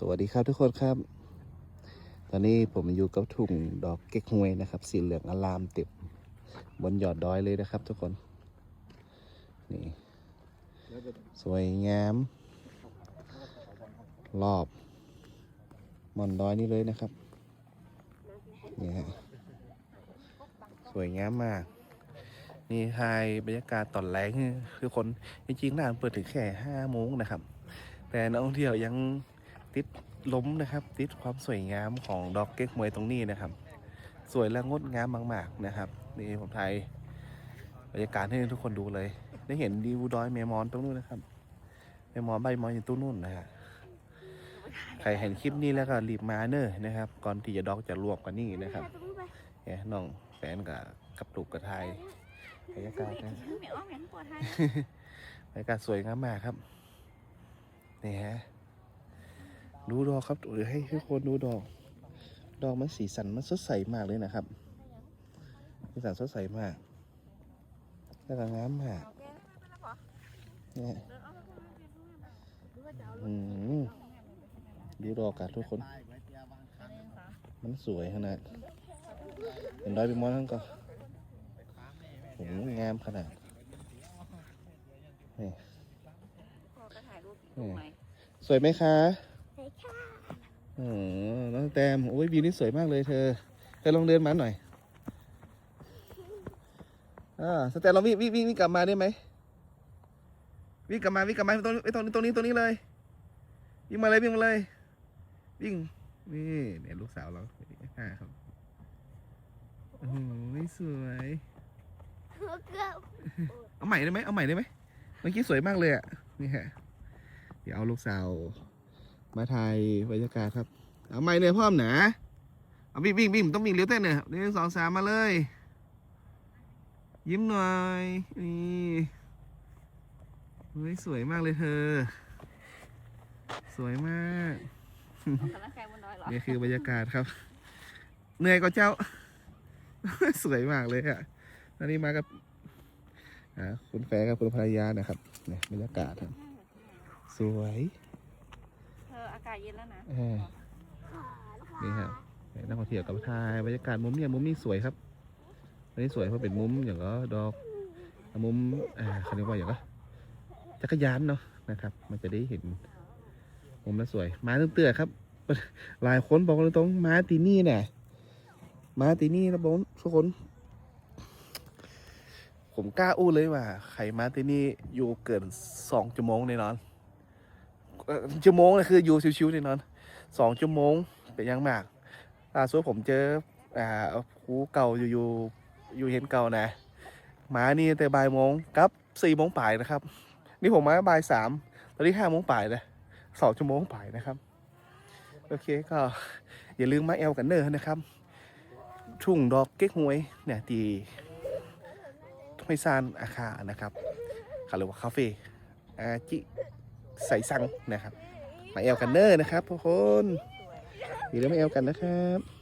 สวัสดีครับทุกคนครับ ตอนนี้ผมอยู่กับถุงดอกเก๊กฮวยนะครับ สีเหลืองอลามเต็มบนยอดดอยเลยนะครับ ทุกคน นี่ สวยงาม รอบหมอนดอยนี่เลยนะครับนี่ฮะสวยงามมาก นี่ไฮบรรยากาศตอนแรงทุกคน จริงๆร้านเปิดถึงแค่ห้าโมงนะครับ แต่นักท่องเที่ยวยัง ติดล้มนะครับ ติดความสวยงามของดอกเก๊กมวยตรงนี้นะครับ สวยและงดงามมากๆนะครับ นี่ผมถ่ายบรรยากาศให้ทุกคนดูเลย ได้เห็นดิวดอยแมมอนตรงนู้นนะครับแมมอนใบมอนอยู่ตรงนู้นนะฮะใครเห็นคลิปนี้แล้วก็รีบมาเนอะนะครับ ก่อนที่จะดอกจะรวบกันนี่นะครับเนี่ยน้องแฟนกับกับตุกกับไทยบรรยากาศนะบรรยากาศสวยงามมากครับนี่ฮะ ดูดอกครับหรือให้ทุกคนดูดอก ดอกมันสีสันมันสดใสมากเลยนะครับสีสันสดใสมาก แล้วก็งามมากโอเคไม่ละพอเนี่ยเดินอ้อมไปข้างหน้าเดินข้างหน้าหรือว่าจะเอารถอืมดูดอกกันทุกคน มันสวยขนาดเป็นดอยเป็นมอนทั้งก็โหงามขนาดนี่พอก็ถ่ายรูปอีกรูปใหม่สวยไหมคะใช่ค่ะ โอ้น้องแตมโอ้ยวิวนี่สวยมากเลยเธอเธอลองเดินมาหน่อยอ่าสแตมลองวิ่งวิ่งวิ่งวิ่งกลับมาได้ไหมวิ่งกลับมาวิ่งกลับมาตรงนี้ตรงนี้ตรงนี้ตรงนี้เลยวิ่งมาเลยวิ่งมาเลยวิ่งนี่เนี่ยลูกสาวเราอ่าครับโอ้โหสวยเอาใหม่ได้ไหมเอาใหม่ได้ไหมเมื่อกี้สวยมากเลยอะนี่ฮะเดี๋ยวเอาลูกสาว มาถ่ายบรรยากาศครับ เอาใหม่เลยพ่อมหนาเอาวิ่งวิ่งวิ่งต้องวิ่งเลี้ยวเต้นเนี่ยหนึ่งสองสามมาเลย ยิ้มหน่อยนี่เฮ้ยสวยมากเลยเธอ สวยมากออกกำลังกายบนดอยเหรอนี่คือบรรยากาศครับ เหนื่อยก็เจ้า สวยมากเลยอะตอนนี้มากับอ่าคุณแฟนกับคุณภรรยานะครับเนี่ยบรรยากาศครับ สวย เธออากาศเย็นแล้วนะเออนี่ครับนักท่องเที่ยวกับทายบรรยากาศมุมเนี่ยมุมนี้สวยครับอันนี้สวยเพราะเป็นมุมอย่างก็ดอกมุมอ่าเขาเรียกว่าอย่างก็จักรยานเนาะนะครับ มันจะได้เห็นมุมนั้นสวยม้าเตื้อๆครับ หลายคนบอกตรงๆม้าตีนี่เนี่ยม้าตีนี่นะบอกทุกคน ผมกล้าอู้เลยว่าใครมาที่นี่อยู่เกินสองชั่วโมงแน่นอนเอ่อ ชั่วโมงเลยคืออยู่ชิวๆแน่นอนสองชั่วโมงเป็นยังมากล่าสุดผมเจออ่าคูเก่าอยู่อยู่อยู่เห็นเก่านะหมานี่แต่บ่ายโมงกับสี่โมงป่ายนะครับ นี่ผมมาบ่ายสามตอนนี้ห้าโมงป่ายเลยสองชั่วโมงป่ายนะครับ โอเคก็อย่าลืมมาแอลกันเนอร์นะครับ ทุ่งดอกเก๊กฮวยเนี่ยตีห้วยซานอาคานะครับเขาเรียกว่าคาเฟ่อาจิ ใส่ซังนะครับมาแอลกันเนอร์นะครับทุกคนอย่าลืมมาแอลกันนะครับ